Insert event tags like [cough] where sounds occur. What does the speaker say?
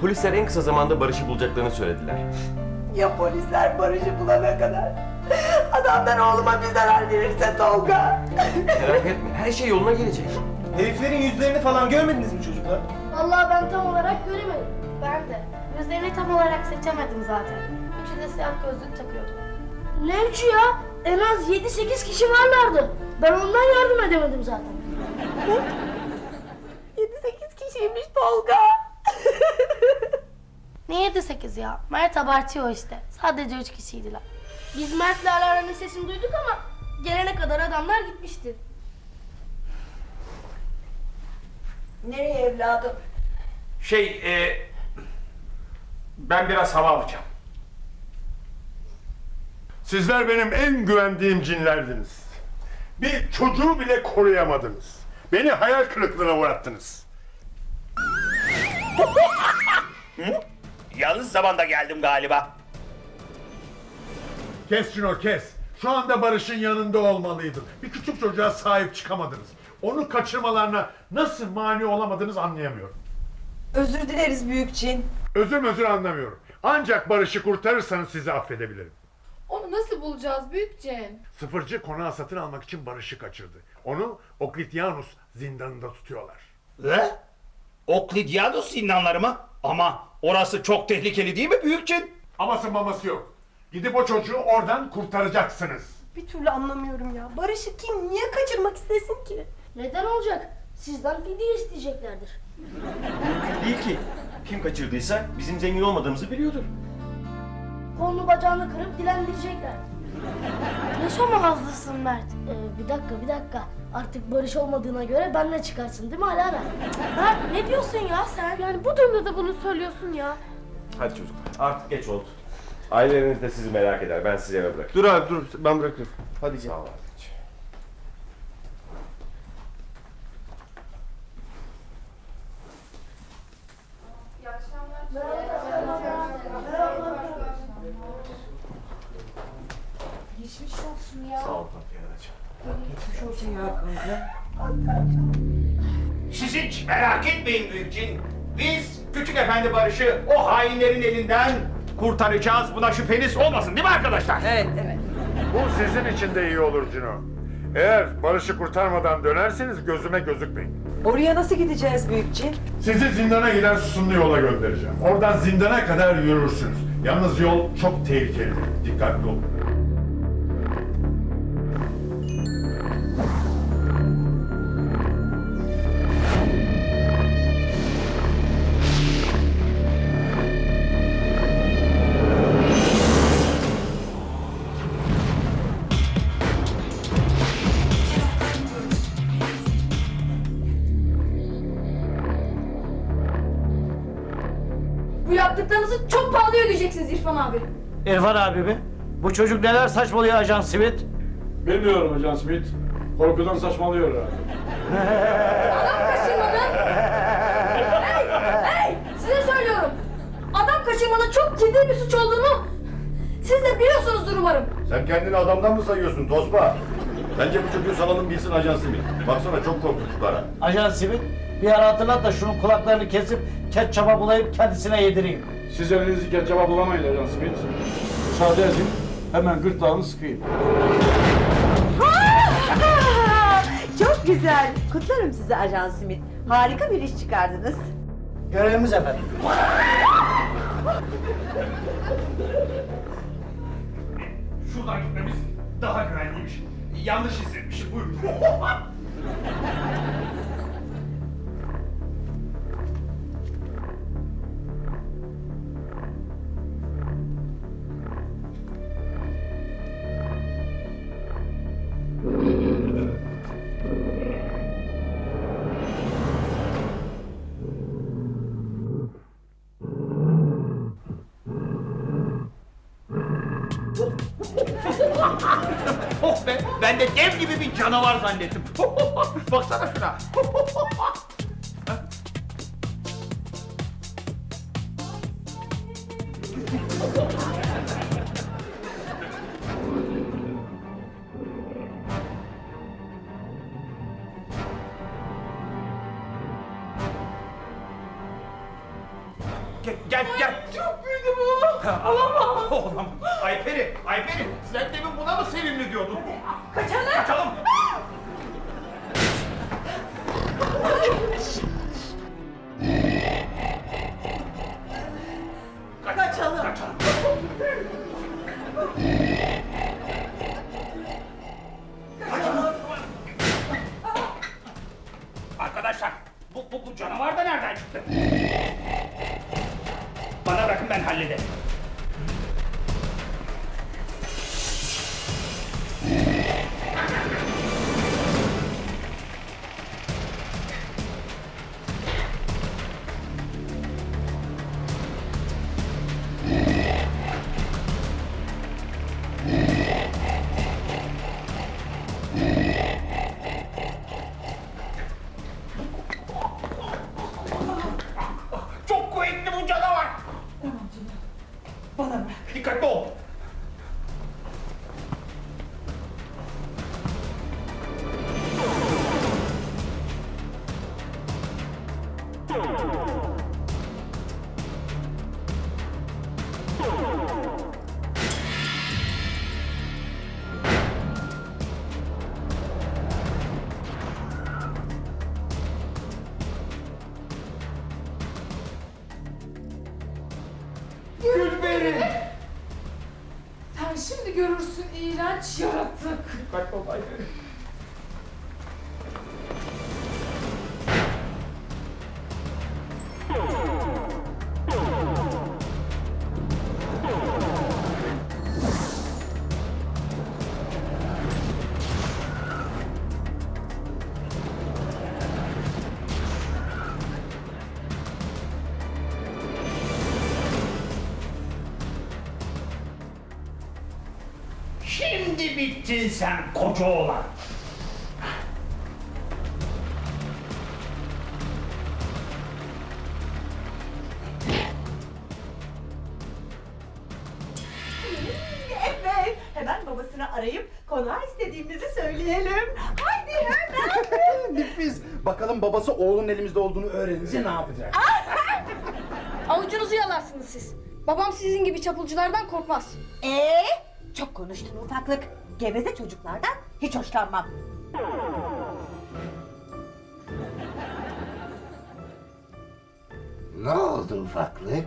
Polisler en kısa zamanda Barış'ı bulacaklarını söylediler. Ya polisler Barış'ı bulana kadar? Adamlar oğluma bir zarar verirse Tolga. Merak etme her şey yoluna gelecek. Heriflerin yüzlerini falan görmediniz mi çocuklar? Vallahi ben tam olarak göremedim. Ben de. Yüzlerini tam olarak seçemedim zaten. Üçü de siyah gözlük takıyordu. Ne üçü ya? En az 7-8 kişi varlardı. Ben ondan yardım edemedim zaten. 7-8 kişiymiş Tolga. Ne 7-8 ya? Mert abartıyor işte. Sadece 3 kişiydiler. Biz Mert'le Alara'nın sesini duyduk ama gelene kadar adamlar gitmişti. Nereye evladım? Şey, e, ben biraz hava alacağım. Sizler benim en güvendiğim cinlerdiniz. Bir çocuğu bile koruyamadınız. Beni hayal kırıklığına uğrattınız. [laughs] Yalnız zamanda geldim galiba. Kes şunu kes. Şu anda Barış'ın yanında olmalıydın. Bir küçük çocuğa sahip çıkamadınız. Onu kaçırmalarına nasıl mani olamadınız anlayamıyorum. Özür dileriz büyük cin. Özür özür anlamıyorum. Ancak Barış'ı kurtarırsanız sizi affedebilirim. Onu nasıl bulacağız büyük Cem? Sıfırcı konağı satın almak için Barış'ı kaçırdı. Onu Oklitianus zindanında tutuyorlar. Ne? Oklidyados zindanları mı? Ama orası çok tehlikeli değil mi büyükçin? Aması maması yok. Gidip o çocuğu oradan kurtaracaksınız. Bir türlü anlamıyorum ya. Barış'ı kim niye kaçırmak istesin ki? Neden olacak? Sizden fidye isteyeceklerdir. Değil ki. Kim kaçırdıysa bizim zengin olmadığımızı biliyordur. Kolunu bacağını kırıp dilendirecekler. Ne şomağızlısın Mert. Ee, bir dakika bir dakika. Artık barış olmadığına göre benle çıkarsın değil mi Alara? ha, ne diyorsun ya sen? Yani bu durumda da bunu söylüyorsun ya. Hadi çocuklar artık geç oldu. Aileleriniz de sizi merak eder. Ben sizi eve bırakırım. Dur abi dur ben bırakırım. Hadi gel. Sağ ol abicim. Sağ ol Fatih Anacığım. Siz hiç merak etmeyin büyükçin. Biz küçük efendi Barış'ı o hainlerin elinden kurtaracağız. Buna şüpheniz olmasın değil mi arkadaşlar? Evet evet. Bu sizin için de iyi olur Cino. Eğer Barış'ı kurtarmadan dönerseniz gözüme gözükmeyin. Oraya nasıl gideceğiz büyük cin? Sizi zindana giden susunlu yola göndereceğim. Oradan zindana kadar yürürsünüz. Yalnız yol çok tehlikeli. Dikkatli olun. Yaptıklarınızı çok pahalıya ödeyeceksiniz İrfan abi. İrfan abi mi? Bu çocuk neler saçmalıyor Ajan Simit? Bilmiyorum Ajan Smith. Korkudan saçmalıyor herhalde. Adam kaçırmanın... hey! Hey! Size söylüyorum. Adam kaçırmanın çok ciddi bir suç olduğunu siz de biliyorsunuzdur umarım. Sen kendini adamdan mı sayıyorsun Tosba? Bence bu çocuğu salalım bilsin ajan Simit. Baksana çok korktu fukara. Ajan Simit bir ara hatırlat da şunun kulaklarını kesip ketçaba bulayıp kendisine yedireyim. Siz elinizi ketçaba bulamayın Ajan Smith. Müsaade edin. Hemen gırtlağını sıkayım. [laughs] Çok güzel. Kutlarım sizi Ajan Smith. Harika bir iş çıkardınız. Görevimiz efendim. Şuradan gitmemiz daha güvenliymiş. Yanlış hissetmişim buyurun. [laughs] ben de dev gibi bir canavar zannettim. [laughs] Baksana şuna. Geç Olamam. Olamam. Ayperi, Ayperi sen demin buna mı sevimli diyordun? Kaçalım. Kaçalım. Kaçalım. Kaçalım. Arkadaşlar bu, bu, bu canavar da nereden çıktı? Bana bırakın ben hallederim. Görürsün iğrenç yaratık. Dikkatli ol bittin sen koca oğlan. Evet. Hemen babasını arayıp konağı istediğimizi söyleyelim. Haydi hemen. [laughs] Nefis. Bakalım babası oğlunun elimizde olduğunu öğrenince ne yapacak? [laughs] Avucunuzu yalarsınız siz. Babam sizin gibi çapulculardan korkmaz. Ee, çok konuştun ufaklık. Geveze çocuklardan hiç hoşlanmam. Ne oldu ufaklık?